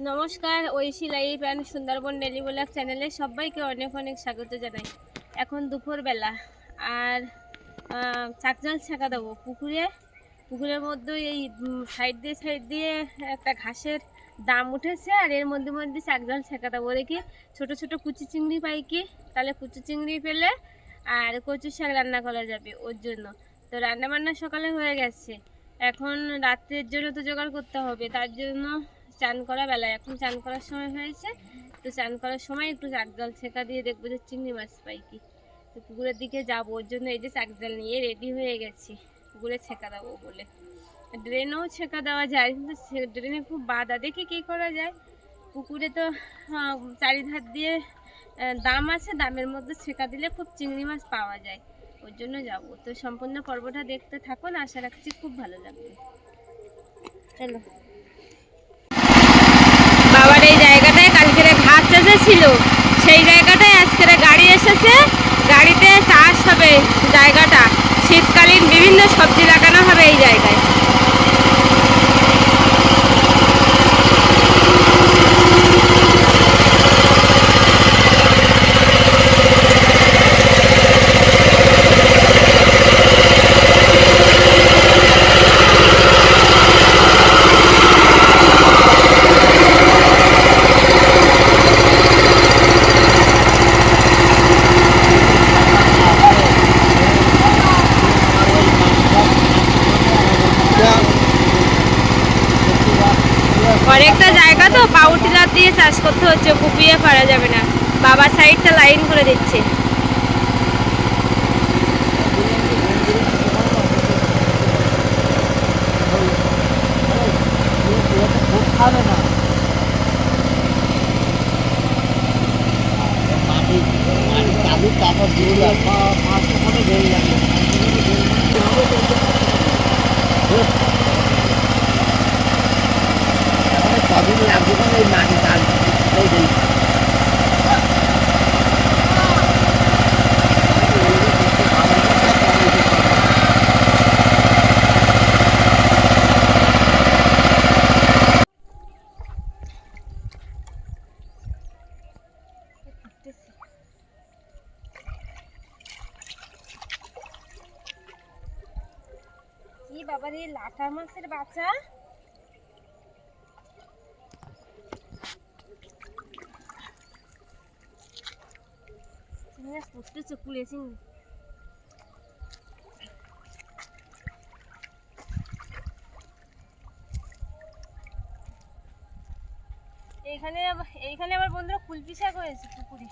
নমস্কার, Oishi life and Sundarban daily blog চ্যানেলে সবাইকে অনেক অনেক স্বাগত জানাই। এখন দুপুরবেলা, আর চাকজাল ছেঁকা দেবো পুকুরে। পুকুরের মধ্যে এই সাইড দিয়ে সাইড দিয়ে একটা ঘাসের দাম উঠেছে, আর এর মধ্যে মধ্যে চাকজাল ছেঁকা দেবো। দেখি, ছোট ছোট কুচি চিংড়ি পাই কি? তাহলে কুচি চিংড়ি পেলে আর কচু শাক রান্না করা যাবে ওর জন্য। তো রান্না বান্না সকালে হয়ে গেছে। এখন রাত্রের জন্য তো জোগাড় করতে হবে, তার জন্য চান করা বেলায় এখন চান করার সময় হয়েছে। তো চান করার সময় একটু চাকজাল ছেঁকা দিয়ে দেখব যে চিংড়ি মাছ পাই কি। তো পুকুরের দিকে যাব, ওর জন্য এই যে চাকজাল নিয়ে রেডি হয়ে গেছি। পুকুরে ছেঁকা দেবো বলে। ড্রেনেও ছেঁকা দেওয়া যায়, কিন্তু ড্রেনে খুব বাধা। দেখি কী করা যায়। পুকুরে তো চারিধার দিয়ে দাম আছে, দামের মধ্যে ছেঁকা দিলে খুব চিংড়ি মাছ পাওয়া যায়। ওর জন্য যাব। তো সম্পূর্ণ পর্বটা দেখতে থাকুন, আশা রাখছি খুব ভালো লাগবে। চলো। বাবার এই জায়গাটায় কালকের ঘাস চাষে ছিল। সেই জায়গাটায় আজকের গাড়ি এসেছে। গাড়িতে চাষ হবে জায়গাটা। শীতকালীন বিভিন্ন সবজি লাগানো হবে এই জায়গায় অনেকটা জায়গা তো পাউটিলার দিয়ে চাষ করতে হচ্ছে কুপিয়ে পারা যাবে না বাবা সাইডটা লাইন করে দিচ্ছে কি বাবার এই লাটা পড়তেছে কুড়ে এইখানে আবার- এইখানে আবার বন্ধুরা কুলপি শাক হয়েছে পুকুরে।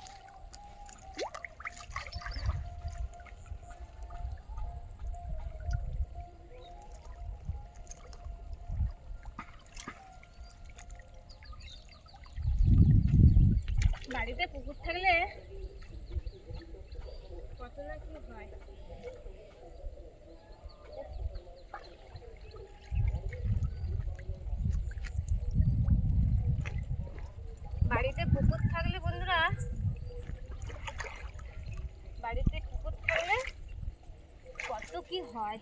বাড়িতে পুকুর থাকলে কত না কি হয়? বাড়িতে পুকুর থাকলে বন্ধুরা, বাড়িতে পুকুর থাকলে কত কি হয়?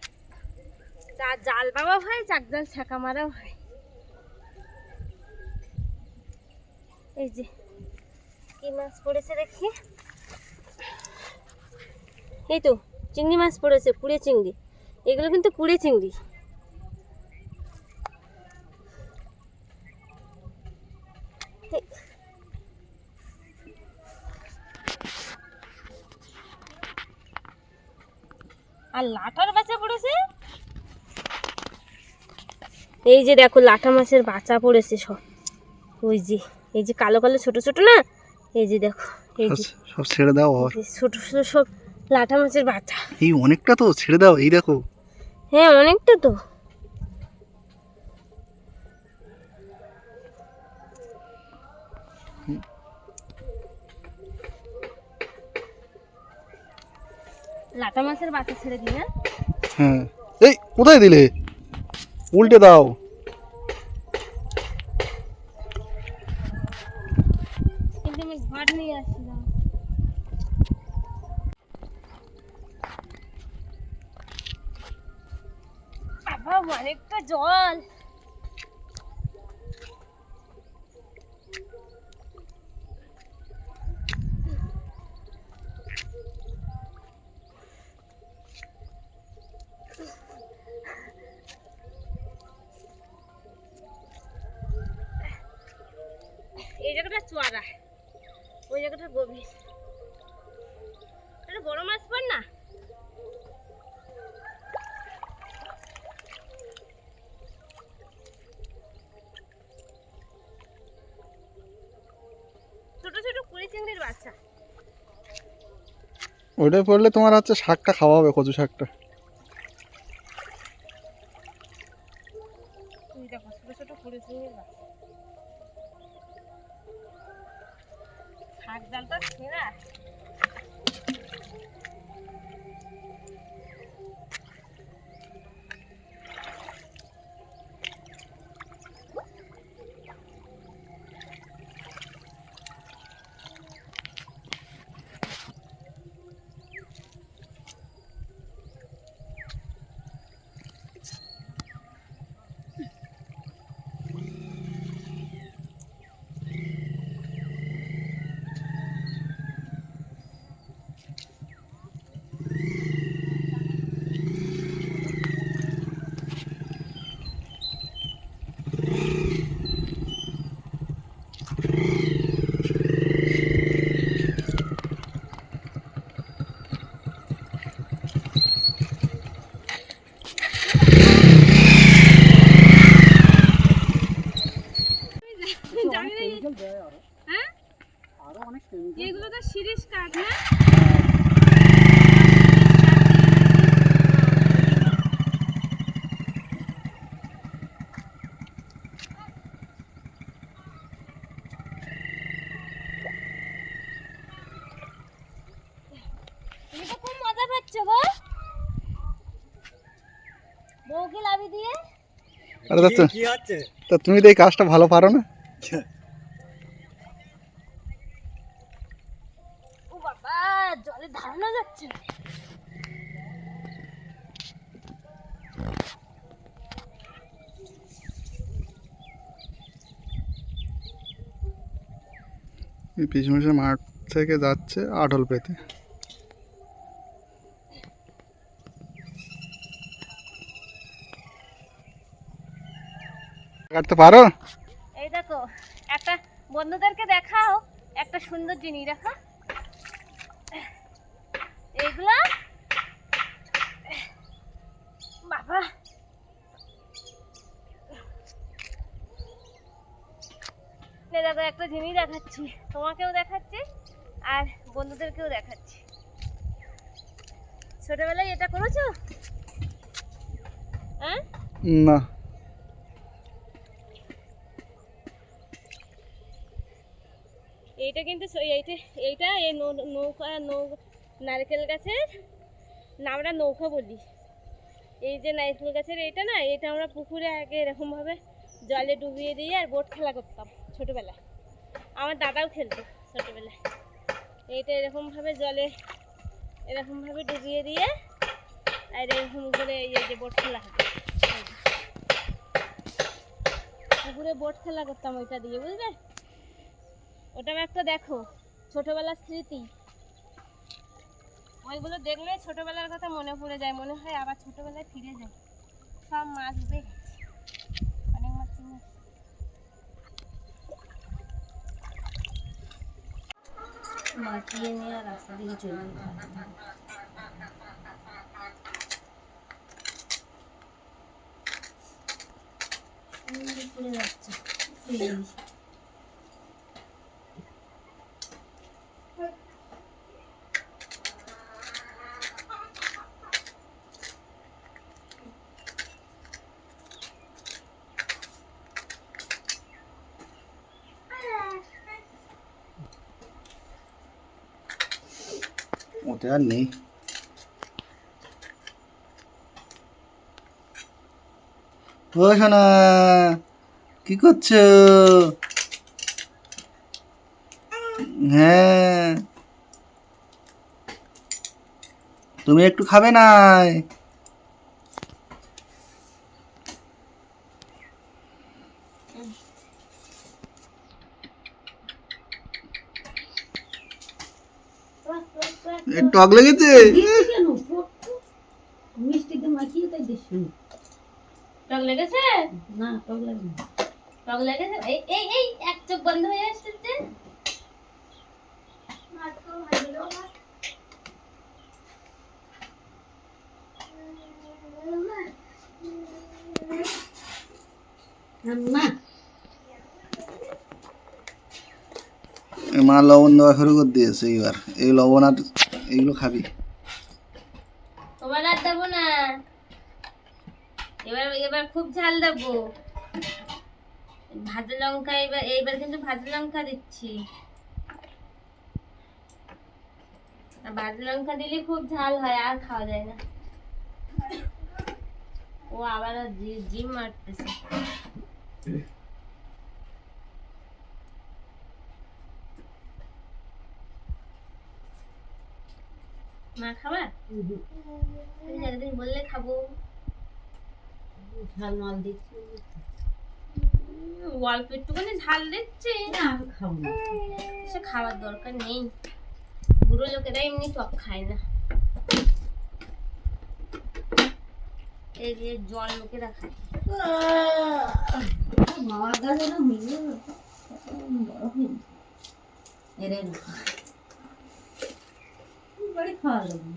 যা জাল বাবা হয় চাক জাল ছাকা মারাও হয়। এই যে কি মাছ পড়েছে দেখি। এই তো, চিংড়ি মাছ পড়েছে, পুড়ে চিংড়ি। এগুলো কিন্তু পুড়ে চিংড়ি। আর পড়েছে? এই যে দেখো লাটা মাছের বাচ্চা পড়েছে সব। ওই যে, এই যে কালো কালো ছোট ছোট না? এই যে দেখো এই যে। সব ছেড়ে দাও আর ছোট ছোট সব লাটা মাছের বাচ্চা। এই অনেকটা তো ছেড়ে দাও এই দেখো। হ্যাঁ অনেকটা তো। লাটা মাছের বাচ্চা ছেড়ে হ্যাঁ হ্যাঁ। এই কোথায় দিলে? উল্টে দাও। অনেকটা জল। এই জায়গাটা চোয়ারা ওই জায়গাটা গভীর। এটা বড় মাছ পর না? চিংড়ির বাচ্চা। পড়লে তোমার হচ্ছে শাকটা খাওয়া হবে কচু শাকটা। তুই দেখো ছোট ছোট কুড়ি চিংড়ির বাচ্চা শাক ডালটা ছেঁড়া জানি না এই- হ্যাঁ এগুলো তো শিরিষ কাঠ না তুমি তো খুব মজা পাচ্ছ গো বউকে লাভি দিয়ে আরে তা কি হচ্ছে? তা তুমি তো এই কাজটা ভালো পারো না। ও বাবা জলে ধারণা যাচ্ছে এই মাঠ থেকে যাচ্ছে আটল পেতে। কাটতে পারো? এই দেখো একটা বন্ধুদেরকে দেখাও একটা সুন্দর জিনিস দেখো। এইগুলা? বাবা। দেখো একটা জিনিস দেখাচ্ছি তোমাকেও দেখাচ্ছি আর বন্ধুদেরকেও দেখাচ্ছি। ছোটবেলায় এটা করেছ? হ্যাঁ? না। এইটা কিন্তু এইটা এইটা এই নৌকা, নৌ, নারকেল গাছের নামটা নৌকা বলি। এই যে নারকেল গাছের এইটা না এটা আমরা পুকুরে আগে এরকমভাবে জলে ডুবিয়ে দিয়ে আর বোট খেলা করতাম ছোটোবেলায়। আমার দাদাও খেলতো ছোটোবেলায়। এইটা এরকমভাবে জলে, এরকমভাবে ডুবিয়ে দিয়ে আর এরকম করে এই যে বোট খেলা হতো। পুকুরে বোট খেলা করতাম ওইটা দিয়ে, বুঝলে? ওটা একটা দেখো, ছোটবেলার স্মৃতি। ওইগুলো দেখলে ছোটবেলার কথা মনে পড়ে যায়, মনে হয় আবার ছোটবেলায় ফিরে যায় সব মাছ উঠে। মাখিয়ে নিয়ে রাস্তা দিকে চলে যাচ্ছে এই। ওতে আর নেই। কি করছ? হ্যাঁ। তুমি একটু খাবে না টক লেগেছে? মিষ্টিতে মাখিয়ে তাই দিস টক লেগেছে? না টক লাগে টক লেগেছে? এই এই এই এক চোখ বন্ধ হয়ে আসছে মা লবণ দেওয়া শুরু করে দিয়েছে এইবার এই লবণ আর এইগুলো খাবি। তোমার আর দেবো না। এবার এবার খুব ঝাল দেবো। ভাজা লঙ্কা এবার, এইবার কিন্তু ভাজা লঙ্কা দিচ্ছি। ভাজা লঙ্কা দিলে খুব ঝাল হয়, আর খাওয়া যায় না। ও আবার জিম মারতেছে। মা খাবার তুমি একদিন বললে খাব ঝাল মাল দিচ্ছি অল্প একটুখানি ঝাল দিচ্ছে না আমি খাব না সে খাওয়ার দরকার নেই বুড়ো লোকেরা এমনি টক খায় না এই যে জল লোকেরা খায় মামার গাছ না এরে না খাওয়া লাগবে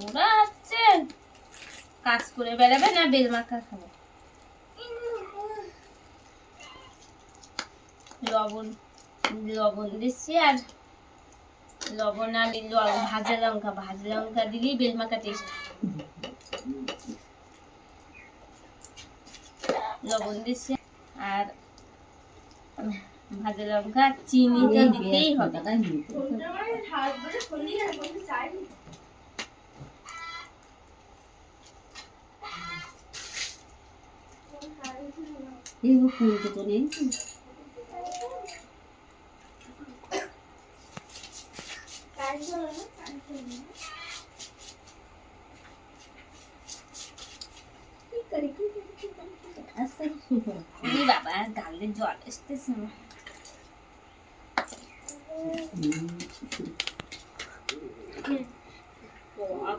ওরা কাজ করে বেড়াবে না বেল মাখা খাবে? লবণ লবণ দিচ্ছি আর লবণ আর ভাজা লঙ্কা ভাজা লঙ্কা দিলেই বেল মাখা টেস্ট লবণ দিচ্ছি ভাজা লঙ্কা আর চিনিটা দিতেই হবে। তো নেই বাবা গালে জল আসতেছে না এটা একটা আমি ছোট্ট একটু দিয়ে দিই ছোট্ট ছোট্ট ছোট্ট ছোট্ট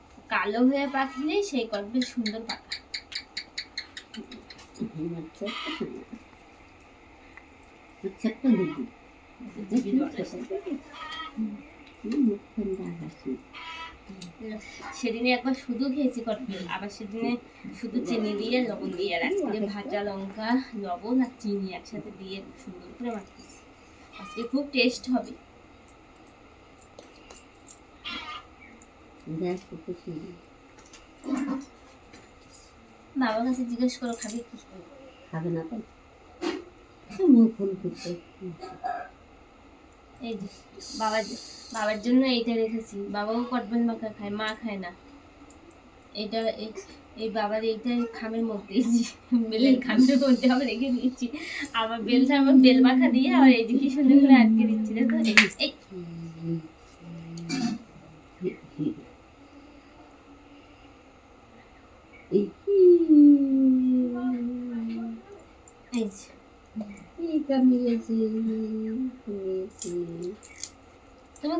কালো হয়ে পাখি নেই, সেই কটবেল সুন্দর হাসি সেদিনে একবার শুধু খেয়েছি কটবেল আবার সেদিনে শুধু চিনি দিয়ে, লবণ দিয়ে আজকে ভাজা লঙ্কা, লবণ আর চিনি একসাথে দিয়ে সুন্দর করে মাখিয়েছি। আজকে খুব টেস্ট হবে দেখ কত সুন্দর বাবার কাছে জিজ্ঞেস করো খাবে কি? খাবে না তো। করতে এই যে বাবার বাবার জন্য এইটা রেখেছি। বাবাও কটবেল মাখা খায় মা খায় না। এটা এই- বাবার এইটা খামের মধ্যে বেলের খামের মধ্যে আবার রেখে দিয়েছি। আবার বেলটা আমার বেল মাখা দিয়ে আবার এই যে কি সুন্দর করে আটকে দিচ্ছি দেখো। এই এই যে এই কামিয়েছে কামিয়েছে তুমি খাবে হুম এই কামিয়েছে খুবই টেস্ট কামিয়েছি কামিয়েছি সোনা পাখি সোনা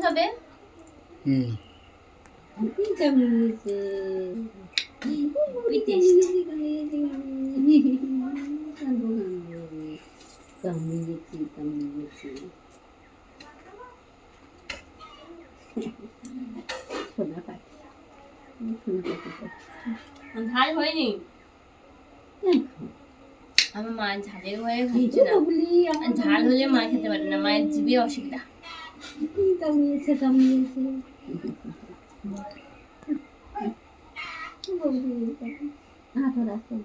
ঝাল হয়নি আমার মা ঝালের ভয়ে খাচ্ছে না ঝাল হলে মা খেতে পারে না মায়ের জিভে অসুবিধা কামিয়েছে কামিয়েছে হাত রাখো